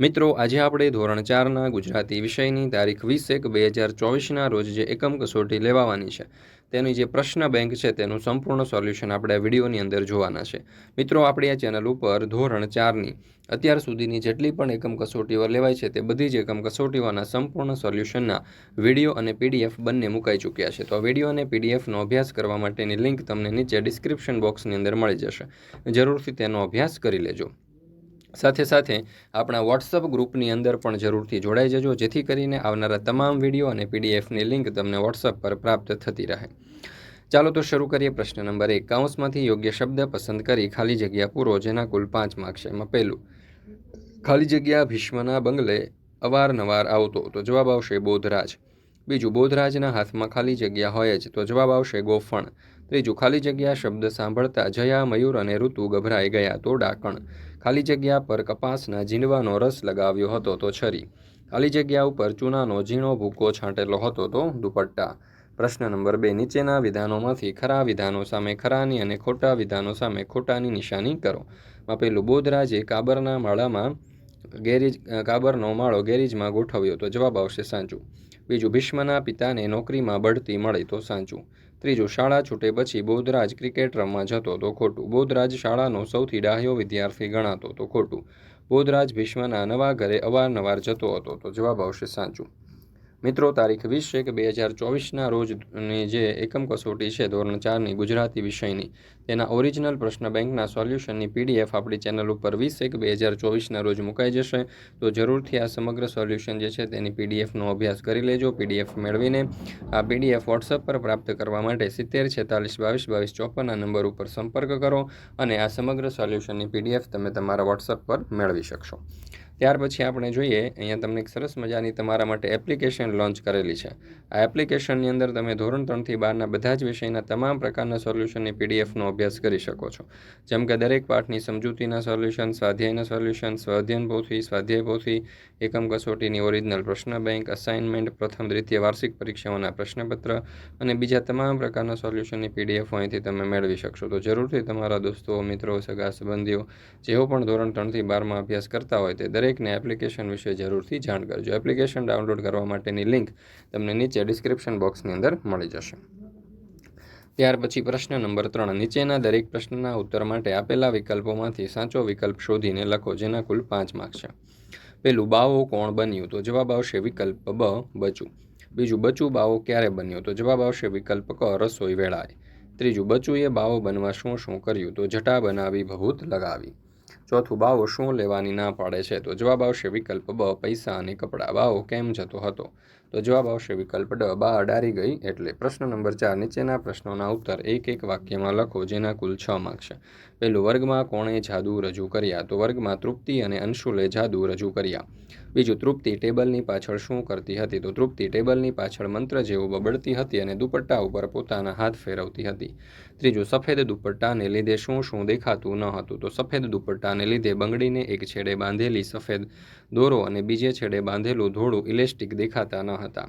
મિત્રો, આજે આપણે ધોરણ ચારના ગુજરાતી વિષયની તારીખ વીસ એક બે હજાર ચોવીસના રોજ જે એકમ કસોટી લેવાવાની છે, તેની જે પ્રશ્ન બેંક છે, તેનું સંપૂર્ણ સોલ્યુશન આપણે વિડીયોની અંદર જોવાના છે. મિત્રો, આપણી આ ચેનલ ઉપર ધોરણ ચારની, અત્યાર સુધીની જેટલી પણ એકમ કસોટીઓ લેવાય છે, તે બધી જ એકમ કસોટીઓના સંપૂર્ણ સોલ્યુશનના વીડિયો અને પીડીએફ બંને મુકાઈ ચૂક્યા છે. તો આ વીડિયો અને પીડીએફનો અભ્યાસ કરવા માટેની લિંક તમને નીચે ડિસ્ક્રિપ્શન બોક્સની અંદર મળી જશે. જરૂરથી તેનો અભ્યાસ કરી લેજો. સાથે સાથે આપણા વોટ્સઅપ ગ્રુપની અંદર પણ જરૂરથી જોડાઈ જજો, જેથી કરીને આવનારા તમામ વીડિયો અને પીડીએફની લિંક તમને વોટ્સઅપ પર પ્રાપ્ત થતી રહે. ચાલો તો શરૂ કરીએ પ્રશ્ન નંબર એક. કાઉન્સમાંથી યોગ્ય શબ્દ પસંદ કરી ખાલી જગ્યા પૂરો, જેના કુલ પાંચ માર્ક એમાં પહેલું. ખાલી જગ્યા ભીષ્મના બંગલે અવારનવાર આવતો, તો જવાબ આવશે બોધરાજ. બીજું બોધરાજના હાથમાં ખાલી જગ્યા હોય જ તો જવાબ આવશે ગોફણ. ત્રીજું, ખાલી જગ્યા શબ્દ સાંભળતા જયા, મયુર અને ઋતુ ગભરાઈ ગયા તો ડાકણ. ખાલી જગ્યા પર કપાસના ઝીંડવાનો રસ લગાવ્યો હતો તો છરી. ખાલી જગ્યા ઉપર ચૂનાનો ઝીણો ભૂકો છાંટેલો હતો તો દુપટ્ટા. પ્રશ્ન નંબર બે, નીચેના વિધાનોમાંથી ખરા વિધાનો સામે ખરાની અને ખોટા વિધાનો સામે ખોટાની નિશાની કરો. પેલું, બોધરાજે કાબરના માળામાં ગેરેજ કાબરનો માળો ગેરેજમાં ગોઠવ્યો તો જવાબ આવશે સાચું. બીજું ભીષ્મના પિતાને નોકરીમાં બઢતી મળી તો સાચું. ત્રીજું, શાળા છૂટે પછી બોધરાજ ક્રિકેટ રમવા જતો તો ખોટું. બોધરાજ શાળાનો સૌથી ડાહ્યો વિદ્યાર્થી ગણાતો તો ખોટું. બોધરાજ ભીષ્મના નવા ઘરે અવારનવાર જતો હતો તો જવાબ આવશે સાચું. મિત્રો, તારીખ વીસ એક બે હજાર ચોવીસના રોજની જે એકમ કસોટી છે, ધોરણ ચારની ગુજરાતી વિષયની, તેના ઓરિજિનલ પ્રશ્ન બેંકના સોલ્યુશનની પીડીએફ આપણી ચેનલ ઉપર વીસ એક બે હજાર ચોવીસના રોજ મુકાઈ જશે. તો જરૂરથી આ સમગ્ર સોલ્યુશન જે છે, તેની પીડીએફનો અભ્યાસ કરી લેજો. પીડીએફ મેળવીને આ પીડીએફ વોટ્સઅપ પર પ્રાપ્ત કરવા માટે સિત્તેર છેતાલીસ બાવીસ બાવીસ ચોપનના નંબર ઉપર સંપર્ક કરો અને આ સમગ્ર સોલ્યુશનની પીડીએફ તમે તમારા વોટ્સઅપ પર મેળવી શકશો. ત્યાર પછી આપણે જોઈએ, અહીંયા તમને એક સરસ મજાની તમારા માટે એપ્લિકેશન લોન્ચ કરેલી છે. આ એપ્લિકેશનની અંદર તમે ધોરણ ત્રણથી બારના બધા જ વિષયના તમામ પ્રકારના સોલ્યુશનની પીડીએફનો અભ્યાસ કરી શકો છો. જેમ કે દરેક પાઠની સમજૂતીના સોલ્યુશન સ્વાધ્યાયના સોલ્યુશન સ્વાધ્યન પોથી સ્વાધ્યાય પોથી એકમ કસોટીની ઓરિજિનલ પ્રશ્ન બેંક અસાઇનમેન્ટ પ્રથમ દ્વિતીય વાર્ષિક પરીક્ષાઓના પ્રશ્નપત્ર અને બીજા તમામ પ્રકારના સોલ્યુશનની પીડીએફ અહીંથી તમે મેળવી શકશો. તો જરૂરથી તમારા દોસ્તો, મિત્રો, સગા, સંબંધીઓ, જેઓ પણ ધોરણ ત્રણથી બારમાં અભ્યાસ કરતા હોય તે દરેક દરેકને એપ્લિકેશન વિશે જરૂરથી જાણ કરજો. એપ્લિકેશન ડાઉનલોડ કરવા માટેની લિંક તમને નીચે ડિસ્ક્રિપ્શન બોક્સની અંદર મળી જશે. ત્યાર પછી પ્રશ્ન નંબર ત્રણ. નીચેના દરેક પ્રશ્નના ઉત્તર માટે આપેલા વિકલ્પોમાંથી સાચો વિકલ્પ શોધીને લખો, જેના કુલ પાંચ માર્ક છે. પેલું, બાવો કોણ બન્યું? તો જવાબ આવશે વિકલ્પ બ, બચું. બીજું, બચું બાવો ક્યારે બન્યો? તો જવાબ આવશે વિકલ્પ ક, રસોઈ વેળાએ. ત્રીજું, બચુએ બાવો બનવા શું શું કર્યું? તો જટા બનાવી, ભભૂત લગાવી. ચોથું બાવો શું લેવાની ના પાડે છે? તો જવાબ આવશે વિકલ્પ બ, પૈસા અને કપડાં. બાવો કેમ જતો હતો? તો જવાબ આવશે વિકલ્પ ડ, બા અડારી ગઈ એટલે પ્રશ્ન નંબર ચાર, નીચેના પ્રશ્નોના ઉત્તર એક એક વાક્યમાં લખો જેના કુલ છ માર્ક છે. પહેલું વર્ગમાં કોણે જાદુ રજૂ કર્યા? તો વર્ગમાં તૃપ્તિ અને અંશુલે જાદુ રજૂ કર્યા. બીજું, તૃપ્તિ ટેબલની પાછળ શું કરતી હતી? તો તૃપ્તિ ટેબલની પાછળ મંત્ર જેવું બબડતી હતી અને દુપટ્ટા ઉપર પોતાના હાથ ફેરવતી હતી. ત્રીજું, સફેદ દુપટ્ટાને લીધે શું શું દેખાતું ન હતું? તો સફેદ દુપટ્ટાને લીધે બંગડીને એક છેડે બાંધેલી સફેદ દોરો અને બીજે છેડે બાંધેલું ધોળું ઇલેસ્ટિક દેખાતા ન હતા.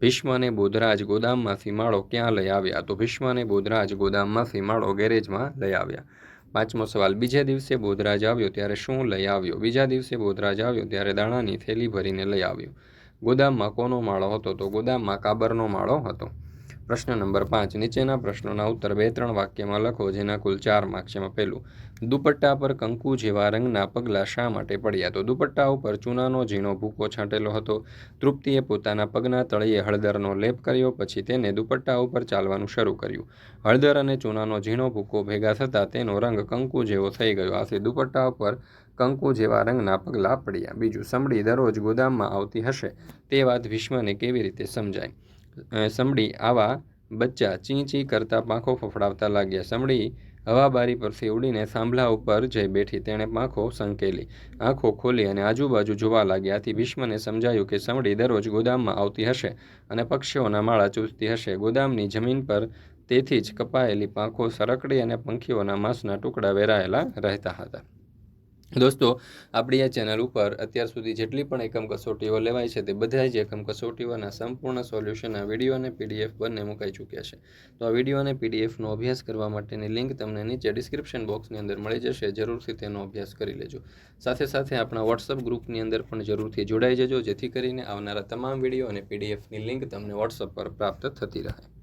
ભીષ્મ અને બોધરાજ ગોદામમાંથી માળો ક્યાં લઈ આવ્યા? તો ભીષ્મ અને બોધરાજ ગોદામમાંથી માળો ગેરેજમાં લઈ આવ્યા. પાંચમો સવાલ, બીજા દિવસે બોધરાજ આવ્યો ત્યારે શું લઈ આવ્યો? બીજા દિવસે બોધરાજ આવ્યો ત્યારે દાણાની થેલી ભરીને લઈ આવ્યો. ગોદામમાં કોનો માળો હતો? તો ગોદામમાં કાબરનો માળો હતો. પ્રશ્ન નંબર પાંચ. નીચેના પ્રશ્નોના ઉત્તર બે ત્રણ વાક્યમાં લખો, જેના કુલ ચાર માર્ક છે પહેલું, દુપટ્ટા પર કંકુ જેવા રંગના પગલાં શા માટે પડ્યા? તો દુપટ્ટા ઉપર ચૂનાનો ઝીણો ભૂકો છાંટેલો હતો. તૃપ્તિએ પોતાના પગના તળિયે હળદરનો લેપ કર્યો, પછી તેને દુપટ્ટા ઉપર ચાલવાનું શરૂ કર્યું. હળદર અને ચૂનાનો ઝીણો ભૂકો ભેગા થતાં તેનો રંગ કંકુ જેવો થઈ ગયો. આથી દુપટ્ટા ઉપર કંકુ જેવા રંગના પગલાં પડ્યા. બીજું, સમડી દરરોજ ગોદામમાં આવતી હશે. તે વાત ભીષ્મને કેવી રીતે સમજાય? સમડી આવા બચ્ચા ચીં ચી કરતા પાંખો ફફડાવતા લાગ્યા. સમડી હવાબારી પરથી ઉડીને થાંભલા ઉપર જઈ બેઠી તેણે પાંખો સંકેલી. આંખો ખોલી અને આજુબાજુ જોવા લાગી આથી ભીષ્મને સમજાયું કે સમડી દરરોજ ગોદામમાં આવતી હશે અને પક્ષીઓના માળા ચૂસતી હશે. ગોદામની જમીન પર તેથી જ કપાયેલી પાંખો સરકડી અને પંખીઓના માંસના ટુકડા વેરાયેલા રહેતા હતા. દોસ્તો, આપણી આ ચેનલ ઉપર અત્યાર સુધી જેટલી પણ એકમ કસોટીઓ લેવાય છે તે બધા જ એકમ કસોટીઓના સંપૂર્ણ સોલ્યુશનના વીડિયો અને પીડીએફ બંને મુકાઈ ચૂક્યા છે. તો આ વીડિયો અને પીડીએફનો અભ્યાસ કરવા માટેની લિંક તમને નીચે ડિસ્ક્રિપ્શન બોક્સની અંદર મળી જશે, જરૂરથી તેનો અભ્યાસ કરી લેજો. સાથે સાથે આપણા વોટ્સઅપ ગ્રુપની અંદર પણ જરૂરથી જોડાઈ જજો, જેથી કરીને આવનારા તમામ વીડિયો અને પીડીએફની લિંક તમને વોટ્સઅપ પર પ્રાપ્ત થતી રહે.